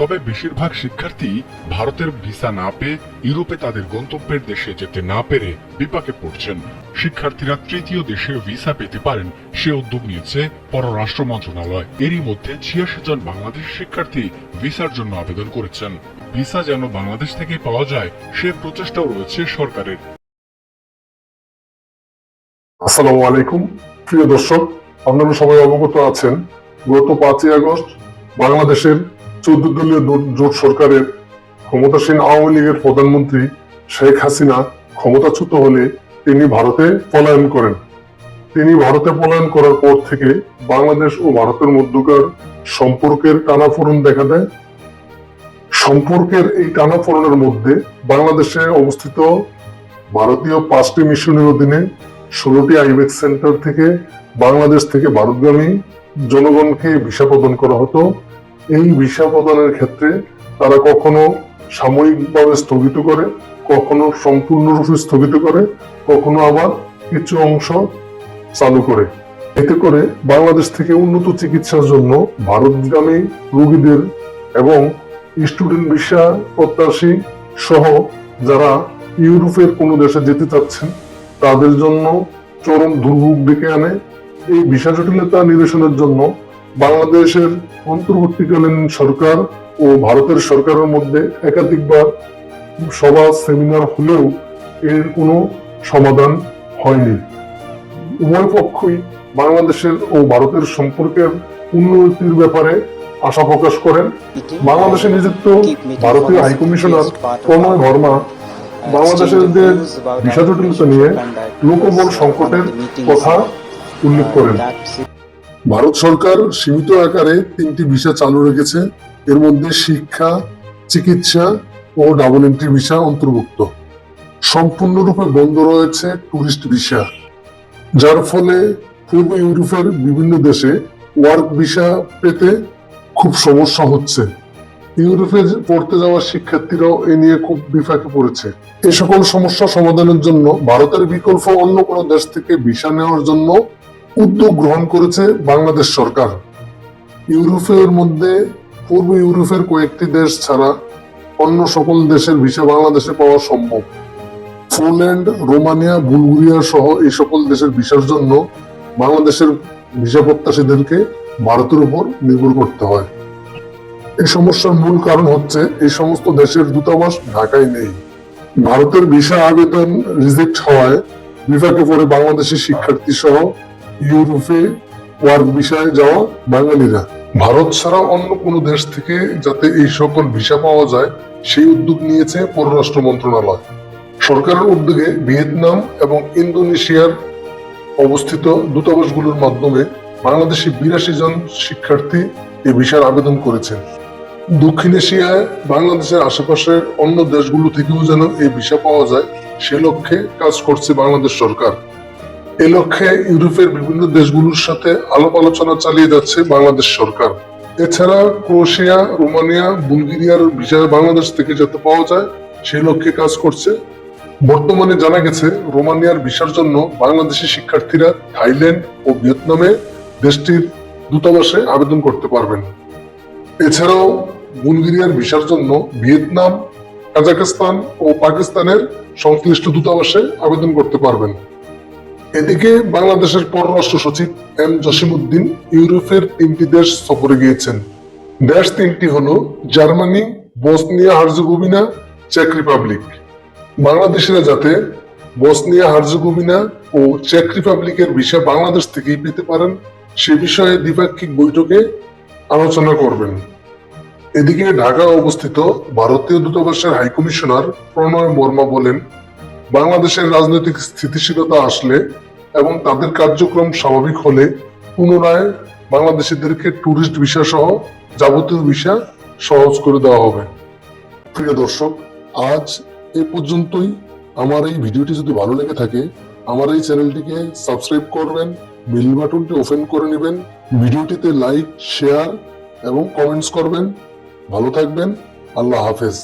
তবে বেশিরভাগ শিক্ষার্থী ভারতের ভিসা না পেয়ে ইউরোপে তাদের গন্তব্যের দেশে যেতে না পেরে বিপাকে পড়ছেন। শিক্ষার্থীরা তৃতীয় দেশে ভিসা পেতে পারেন সে উদ্যোগ নিয়েছে পররাষ্ট্র মন্ত্রণালয়। এরই মধ্যে ছিয়াশি জন বাংলাদেশি শিক্ষার্থী ভিসার জন্য আবেদন করেছেন। ভিসা যেন বাংলাদেশ থেকে পাওয়া যায়, সে প্রচেষ্টাও রয়েছে সরকারের। আসসালামু আলাইকুম। প্রিয় দর্শক, আপনারা সবাই অবগত আছেন, গত পাঁচই আগস্ট বাংলাদেশের চৌদ্দ দলীয় জোট- সরকারের ক্ষমতাসীন আওয়ামী লীগের প্রধানমন্ত্রী শেখ হাসিনা ক্ষমতাচ্যুত হলে তিনি ভারতে পলায়ন করেন। তিনি ভারতে পলায়ন করার পর থেকে বাংলাদেশ ও ভারতের মধ্যকার সম্পর্কের টানাফোড়ন দেখা দেয়। সম্পর্কের এই টানাফোড়নের মধ্যে বাংলাদেশে অবস্থিত ভারতীয় পাঁচটি মিশনের অধীনে ষোলোটি আইবেক সেন্টার থেকে বাংলাদেশ থেকে ভারতগামী জনগণকে ভিসা প্রদান করা হতো। এই ভিসা প্রদানের ক্ষেত্রে তারা কখনো সাময়িকভাবে স্থগিত করে, কখনো সম্পূর্ণরূপে স্থগিত করে, কখনো আবার কিছু অংশ চালু করে। এতে করে বাংলাদেশ থেকে উন্নত চিকিৎসার জন্য ভারতগামী রোগীদের এবং স্টুডেন্ট ভিসা প্রত্যাশী সহ যারা ইউরোপের কোনো দেশে যেতে চাচ্ছেন, তাদের জন্য চরম দুর্ভোগ ডেকে আনে। এই ভিসা জটিলতা নিরসনের জন্য বাংলাদেশের অন্তর্বর্তীকালীন সরকার ও ভারতের সরকারের মধ্যে একাধিকবার সভা, সেমিনার হলেও এর কোনো সমাধান হয়নি। উভয় পক্ষই বাংলাদেশের ও ভারতের সম্পর্কের উন্নতির ব্যাপারে আশা প্রকাশ করেন। বাংলাদেশে নিযুক্ত ভারতীয় হাইকমিশনার প্রণয় বর্মা বাংলাদেশের ভিসা জটিলতা নিয়ে লোকবল সংকটের কথা উল্লেখ করেন। ভারত সরকার সীমিত আকারে তিনটি ভিসা চালু রেখেছে। এর মধ্যে শিক্ষা, চিকিৎসা ও ডাবল এন্ট্রি ভিসা অন্তর্ভুক্ত। সম্পূর্ণরূপে বন্ধ রয়েছে টুরিস্ট ভিসা, যার ফলে পূর্ব ইউরোপের বিভিন্ন দেশে ওয়ার্ক ভিসা পেতে খুব সমস্যা হচ্ছে। ইউরোপে পড়তে যাওয়া শিক্ষার্থীরাও এ নিয়ে খুব বিপাকে পড়েছে। এ সকল সমস্যা সমাধানের জন্য ভারতের বিকল্প অন্য কোনো দেশ থেকে ভিসা নেওয়ার জন্য উদ্যোগ গ্রহণ করেছে বাংলাদেশ সরকার। ইউরোপের মধ্যে, পূর্ব ইউরোপের কয়েকটি দেশ ছাড়া অন্য সকল দেশের ভিসা বাংলাদেশে পাওয়া সম্ভব। পোল্যান্ড, রোমানিয়া, বুলগেরিয়া সহ এই সকল দেশের ভিসার জন্য বাংলাদেশের ভিসা প্রত্যাশীদেরকে ভারতের উপর নির্ভর করতে হয়। এই সমস্যার মূল কারণ হচ্ছে এই সমস্ত দেশের দূতাবাস ঢাকায় নেই। ভারতের ভিসা আবেদন রিজেক্ট হওয়ায় বিপাকে পড়ে বাংলাদেশের শিক্ষার্থী সহ ইউরোপে ওয়ার্ক ভিসায় যাওয়া বাঙালিরা। ভারত ছাড়া অন্য কোনো দেশ থেকে যাতে এই সকল ভিসা পাওয়া যায়, সেই উদ্যোগ নিয়েছে পররাষ্ট্র মন্ত্রণালয়। সরকারের উদ্যোগে ভিয়েতনাম এবং ইন্দোনেশিয়ার অবস্থিত দূতাবাসগুলোর মাধ্যমে বাংলাদেশি বিরাশি জন শিক্ষার্থী এই ভিসার আবেদন করেছেন। দক্ষিণ এশিয়ায় বাংলাদেশের আশেপাশের অন্য দেশগুলো থেকেও যেন এই ভিসা পাওয়া যায়, সে লক্ষ্যে কাজ করছে বাংলাদেশ সরকার। এ লক্ষ্যে ইউরোপের বিভিন্ন দেশগুলোর সাথে আলাপ আলোচনা চালিয়ে যাচ্ছে বাংলাদেশ সরকার। এছাড়া ক্রোয়েশিয়া, রোমানিয়া, বুলগেরিয়ার ভিসা বাংলাদেশ থেকে যাতে পাওয়া যায় সেই লক্ষ্যে কাজ করছে। বর্তমানে জানা গেছে, রোমানিয়ার ভিসার জন্য বাংলাদেশি শিক্ষার্থীরা থাইল্যান্ড ও ভিয়েতনামে দেশটির দূতাবাসে আবেদন করতে পারবেন। এছাড়াও বুলগেরিয়ার ভিসার জন্য ভিয়েতনাম কাজাকিস্তান ও পাকিস্তানের সংশ্লিষ্ট দূতাবাসে আবেদন করতে পারবেন। এদিকে বাংলাদেশের পররাষ্ট্র সচিব এম জসিমউদ্দিন ইউরোপের তিনটি দেশ সফরে গিয়েছেন। দেশ তিনটি হলো জার্মানি, বসনিয়া হার্জেগোভিনা, চেক রিপাবলিক। বাংলাদেশিরা যাতে বসনিয়া, হার্জেগোভিনা ও চেক রিপাবলিকের ভিসা বাংলাদেশ থেকেই পেতে পারেন, সে বিষয়ে দ্বিপাক্ষিক বৈঠকে আলোচনা করবেন। এদিকে ঢাকা অবস্থিত ভারতীয় দূতাবাসের হাইকমিশনার প্রণয় বর্মা বলেন, বাংলাদেশের রাজনৈতিক স্থিতিশীলতা আসলে এবং তাদের কার্যক্রম স্বাভাবিক হলে পুনরায় বাংলাদেশিদেরকে ট্যুরিস্ট ভিসা সহ যাবতীয় ভিসা সহজ করে দেওয়া হবে। প্রিয় দর্শক, আজ এ পর্যন্তই। আমার এই ভিডিওটি যদি ভালো লেগে থাকে, আমার এই চ্যানেলটিকে সাবস্ক্রাইব করবেন, বেল বাটনটি ওপেন করে নেবেন, ভিডিওটিতে লাইক, শেয়ার এবং কমেন্টস করবেন। ভালো থাকবেন, আল্লাহ হাফেজ।